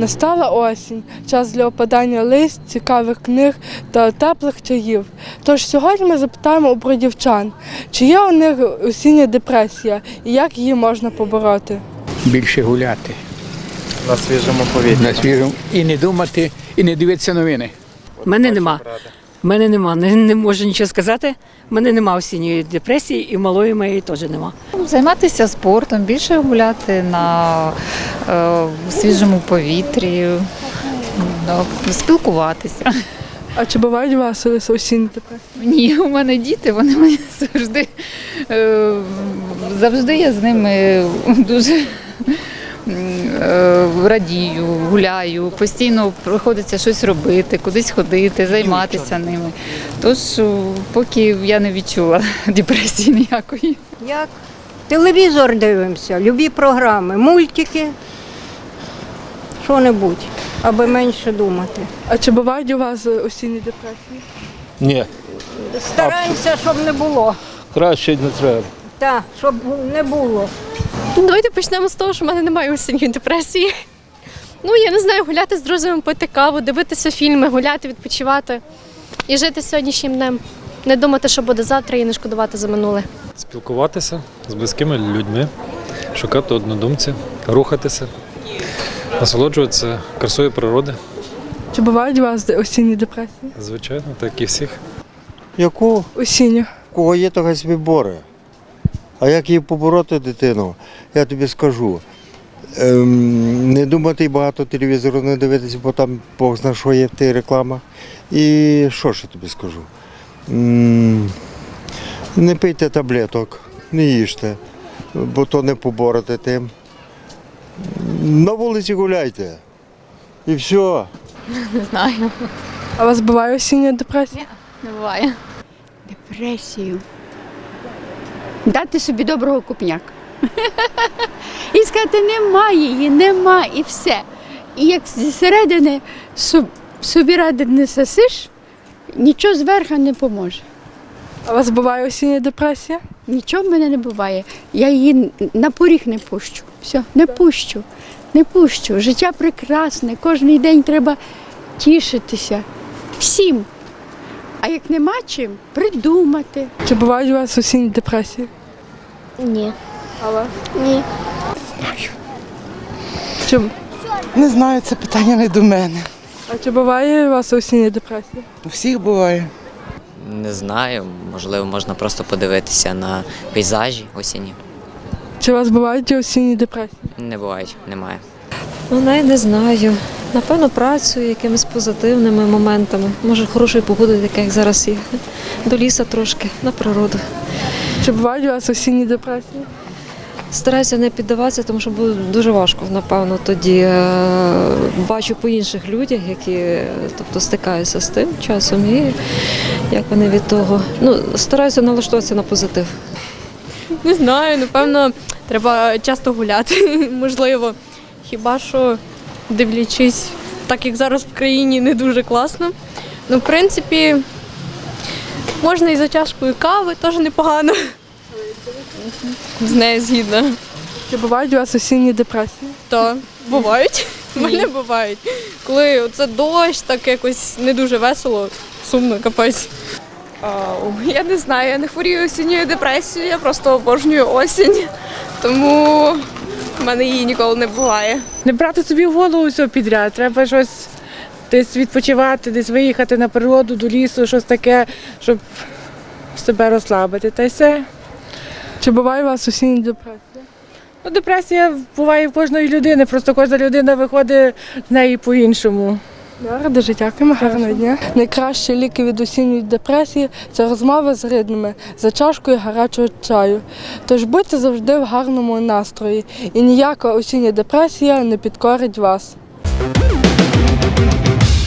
Настала осінь, час для опадання лист, цікавих книг та теплих чаїв. Тож сьогодні ми запитаємо у бродівчан, чи є у них осіння депресія і як її можна побороти. більше гуляти на свіжому повітрі. на свіжому і не думати, і не дивитися новини. У мене нема. У мене нема. Не, не можу нічого сказати. У мене нема осінньої депресії і малої моєї теж нема. Займатися спортом, більше гуляти на е, свіжому повітрі, да, спілкуватися. А чи бувають у вас осінні депресії? Ні, у мене діти, вони мені завжди е, завжди я з ними дуже радію, гуляю, постійно приходиться щось робити, кудись ходити, займатися ними. Тож, е, поки я не відчула депресії ніякої. Як? Телевізор дивимося, любі програми, мультики, що-небудь, аби менше думати. А чи бувають у вас осінні депресії? Ні, Стараємося, щоб не було. краще не треба. Так, щоб не було. Ну, Давайте почнемо з того, що в мене немає осінньої депресії. Ну, я не знаю, гуляти з друзями, пити каву, дивитися фільми, гуляти, відпочивати і жити сьогоднішнім днем. Не думати, що буде завтра, і не шкодувати за минуле. спілкуватися з близькими людьми, шукати однодумців, рухатися, насолоджуватися красою природи, Чи бувають у вас осінні депресії? звичайно, так і всіх. Яку Осінню. в кого є, то хай собі боре. А як її побороти дитину, я тобі скажу. Ем, не думати і багато телевізору не дивитися, бо там Бог зна, що є в тих рекламах. І що ж я тобі скажу? М, не пийте таблеток, не їжте, бо то не поборете тим. На вулиці гуляйте. І все. Не знаю. А у вас буває осіння депресія? Не буває. депресію. Дати собі доброго купняка. І сказати, немає її, нема, і все. І як зсередини собі ради не сосиш, нічого зверху не поможе. А у вас буває осіння депресія? Нічого в мене не буває. Я її на поріг не пущу. Все, не пущу, не пущу. Життя прекрасне, кожен день треба тішитися. Всім. А як нема чим, придумати. Чи бувають у вас осінні депресії? Ні. А у вас? Ні. Чи, Не знаю, це питання не до мене. а чи буває у вас осіння депресія? У всіх буває. Не знаю, можливо, можна просто подивитися на пейзажі осінні. Чи у вас бувають осінні депресії? Не бувають, немає. Ну, навіть не знаю. Напевно, працюю якимись позитивними моментами. Може, хорошої погоди, таке, як зараз є. До ліса трошки, на природу. Чи бувають у вас осінні депресії? Стараюся не піддаватися, тому що буде дуже важко, напевно, тоді Е, бачу по інших людях, які тобто, стикаються з тим часом, і як вони від того. Ну, стараюся налаштуватися на позитив. Не знаю, напевно, треба часто гуляти, можливо. Хіба що дивлячись, так як зараз в країні не дуже класно. Ну, в принципі, можна і за чашкою кави, теж непогано. З нею згідно. Чи бувають у вас осінні депресії? То бувають. У мене бувають. Коли це дощ, так якось не дуже весело, сумно, капець. Я не знаю, я не хворію осінньою депресією, я просто обожнюю осінь, тому в мене її ніколи не буває. Не брати собі в голову все підряд. Треба щось десь відпочивати, десь виїхати на природу, до лісу, щось таке, щоб себе розслабити. Та й все. Чи буває у вас осіння депресія? Ну, депресія буває в кожної людини, просто кожна людина виходить з неї по-іншому. Дуже дякуємо, гарного дня. Найкращі ліки від осінньої депресії це розмова з рідними за чашкою гарячого чаю. Тож будьте завжди в гарному настрої, і ніяка осіння депресія не підкорить вас. Thank